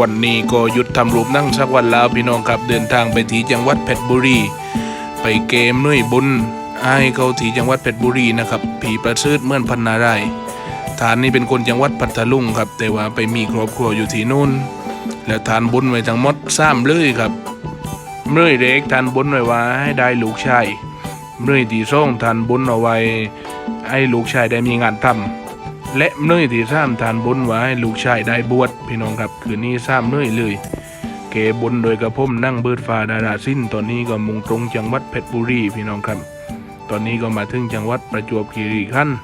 วันนี้ก็หยุดทำรูปนั่งสักวันแล้วพี่น้องครับเดินทางไปที่จังหวัดเพชรบุรี ไปเกมนุ่ยบุญไอ้เขาที่จังหวัดเพชรบุรีนะครับผีประเสริฐเมื่อนพันนารายฐานนี่เป็นคนจังหวัดพัทลุงครับ แต่ว่าไปมีครอบครัวอยู่ที่นู่น แล้วทานบุญไว้ทั้งหมดสามเลยครับเมื่อยเด็กทานบุญไว้ว่าให้ได้ลูกชายเมื่อยที่ส่งทานบุญเอาไว้ให้ลูกชายได้มีงานทำ และเนื่อยที่สามทานบุญไว้ลูกชายได้บวชพี่น้องครับคืนนี้สามเนื่อยเลยเกบุญโดยกระผมนั่งเบิดฟ้าดาราสิ้น ตอนนี้ก็มุ่งตรงจังหวัดเพชรบุรีพี่น้องครับ ตอนนี้ก็มาถึงจังหวัดประจวบคีรีขันธ์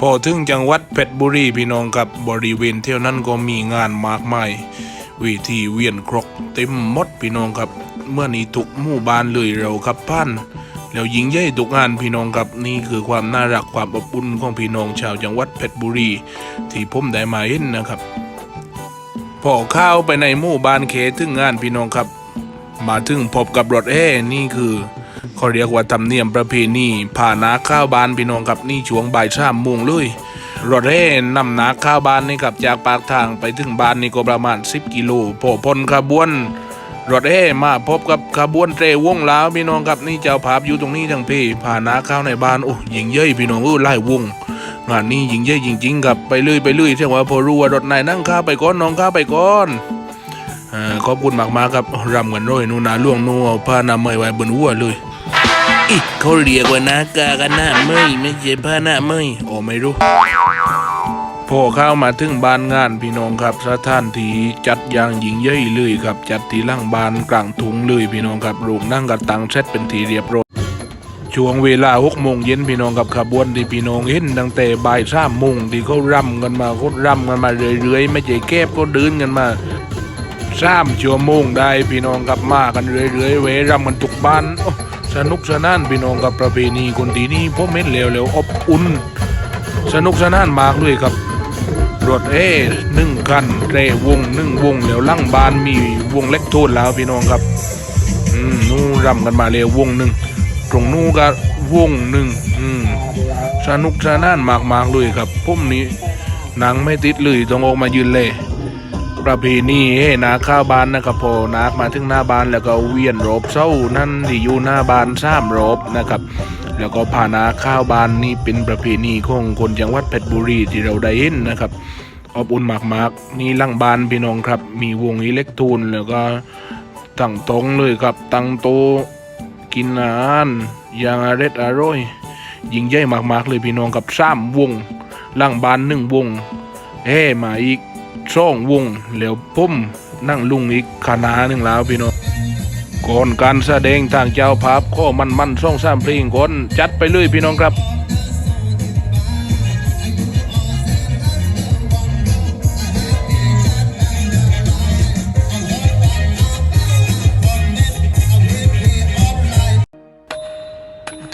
พอถึงจังหวัดเพชรบุรีพี่น้องครับบริเวณเที่ยวนั้นก็มีงานมากมายวิธีเวียนครกเต็มมดพี่น้องครับ เมื่อนี้ทุกหมู่บ้านเลยเราครับพัน แล้วยิงใหญ่ทุกงานพี่น้องครับนี่คือความน่ารักความอบอุ่นของพี่น้องชาวจังหวัดเพชรบุรี ที่ผมได้มาเห็นนะครับพอเข้าวไปในหมู่บ้านเขถึงงานพี่น้องครับ มาถึงพบกับรถแห่นี่คือเขาเรียกว่าธรรมเนียมประเพณีผ่านาข้าวบานพี่น้องครับนี่ช่วงบ่ายสามโมงเลยรถแห่นำนาข้าวบานนี่ครับจากปากทางไปถึงบ้านนี่ก็ประมาณ 10 กิโลพอพลขบวน รถเอ้มาพบกับขบวนเตรวงลาวพี่น้องครับนี่เจ้าภาพอยู่ตรงนี้ทั้งพี่ผ่านนาข้าวในบ้านโอ้ยิงเย้ยพี่น้องเออไล่วงงานนี้ยิงเย้ยจริงๆครับไปเรื่อยไปเรื่อยเชื่อว่าพอรู้ว่ารถไหนนั่งข้าไปก่อนน้องข้าไปก่อนอ่าขอบคุณมากๆครับรำกันร้อยนูนาล่วงนัวผ้านาเมยไว้บนหัวเลยอีเขาเรียกว่านา กากันหน้าเมยไม่ใช่ผ้าหน้าเมยโอ้ไม่รู้ พอเข้ามาถึงบ้านงานพี่น้องครับสถานที่จัดอย่างยิ่งใหญ่เลยครับ จัดที่ล่างบานกลางถุงเลยพี่น้องครับรูปนั่งกับตังเซตเป็นทีเรียบร้อยช่วงเวลาหกโมงเย็นพี่น้องกับขบวนที่พี่น้องเห็นตั้งแต่บ่ายสามโมงที่เขารำกันมาเขารำกันมาเรื่อยๆ ไม่ใช่แคบก็เดินกันมาสามชั่วโมงได้พี่น้องกับมากันเรื่อยๆเวรำกันทุกบ้านสนุกสนานพี่น้องกับประเพณีคนที่นี่ผมเห็นแล้วแล้วอบอุ่น สนุกสนานมากเลยครับ รถเอหนึ่งคันเรวงหนึ่งวงแล้วล่างบานมีวงเล็กโทษแล้วพี่น้องครับอืมนู่รำกันมาเร็ววงหนึ่งตรงนู้ก็วงหนึ่งอืมสนุกสนานมากๆเลยครับผมนี้หนังไม่ติดเลยต้องออกมายืนเลยประเพณีเฮ้นาข้าวบานนะครับพอนาคมาถึงหน้าบ้านแล้วก็เวียนรอบเศร้านั่นที่อยู่หน้าบ้านสามรอบนะครับ แล้วก็ผานาข้าวบานนี่เป็นประเพณีของคนจังหวัดเพชรบุรีที่เราได้เห็นนะครับอบอุ่นมากๆนี่ล่างบานพี่น้องครับ มีวงอิเล็กโทรนแล้วก็ตั้งตรงเลยครับ ตั้งโตกินอาหารอย่างอร็ดอร่อยยิ่งใหญ่มากๆเลยพี่น้องกับสามวงล่างบานหนึ่งวงเฮ้มาอีกสองวงแล้วผมนั่งลุงอีกคณะหนึ่งแล้วพี่น้อง ก่อนการแสดงทางเจ้าภาพข้อมันมันส่องสามเพลงก่อนจัดไปเลยพี่น้องครับ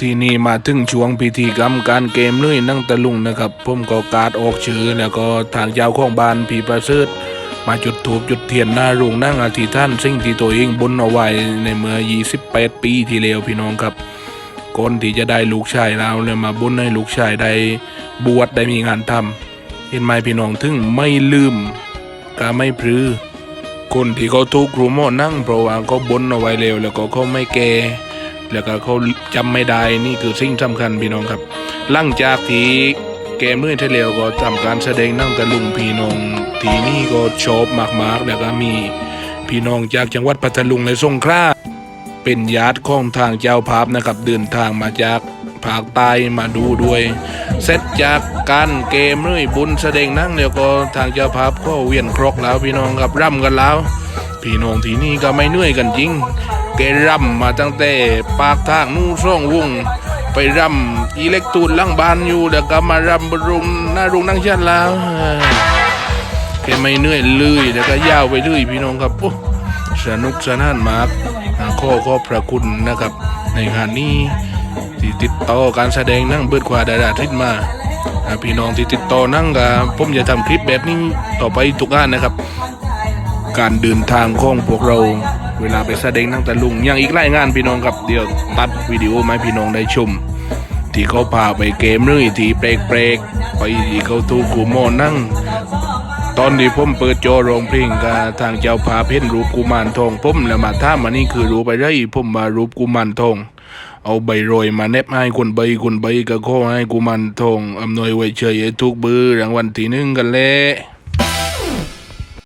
ที่นี่มาถึงช่วงพิธีกรรมการเกมเลยนั่งตะลุงนะครับผมก็การดออกชื่อแล้วก็ทางเจ้าของบ้านผีประเสริฐ มาจุดถูปจุดเทียนหน้าโรงนั่งอธิษฐานสิ่งที่ตัวเองบนเอาไว้ในเมื่อ 28 ปีที่แล้วพี่น้องครับก่อนที่จะได้ลูกชายเราเนี่ยมาบนให้ลูกชายได้บวชได้มีงานทำเห็นไหมพี่น้องถึงไม่ลืมก็ไม่พลือคนที่เขาทุกข์ครูหมอนั่งเพราะว่าเขาบนเอาไว้เร็วแล้วก็เขาไม่แก่แล้วก็เขาจำไม่ได้นี่คือสิ่งสำคัญพี่น้องครับ หลังจากที่ เกมเมื่อที่แล้วก็ทำการแสดงนั่งตะลุงพี่น้องทีนี่ก็ชอบมากๆแล้วก็มีพี่น้องจากจังหวัดพัทลุงและสงขลาเป็นญาติของทางเจ้าภาพนะครับเดินทางมาจากภาคใต้มาดูด้วย เสร็จจากการเกมเรื่อยบุญแสดงนั่งแล้วก็ทางเจ้าภาพก็เวียนครกแล้วพี่น้องครับร่ำกันแล้ว พี่น้องที่นี่ก็ไม่เหนื่อยกันจริง เกร่ำมาตั้งแต่ปากทางนู่นช่องวง ไปรำอิเล็กตูนล่างบ้านอยู่แล้วก็มารำบรุงหน้าโรงนั่งชันแล้วแกไม่เหนื่อยเลยแล้วก็ยาวไปเรื่อยพี่น้องครับโอ้สนุกสนานมากข้อข้อพระคุณนะครับ ในงานนี้ที่ติดต่อการแสดงนั่งเบิดกว่าดาราทิศมาอ่าพี่น้องที่ติดต่อนั่งกับผมจะทำคลิปแบบนี้ต่อไปทุกงานนะครับ การเดินทางของพวกเรา เวลาไปแสดงนั่งแตะลุงยังอีกหลายงานพี่น้องครับเดี๋ยวตัดวิดีโอมาให้พี่น้องได้ชม ที่เขาพาไปเกมเรื่อยที่เปรกๆไปที่เขาทูกูโมนั่ง ตอนที่ผมเปิดจอรองเพลงกับทางเจ้าพาเพ่นรูปกุมารทองผมแล้วมาถามมานี่คือรูปอะไรผมมารูปกุมารทองเอาใบโรยมาแนบให้คนใบคนใบก็ขอให้กุมารทองอำนวยไว้เฉยทุกเบือรางวัลที่หนึ่งกันแหละ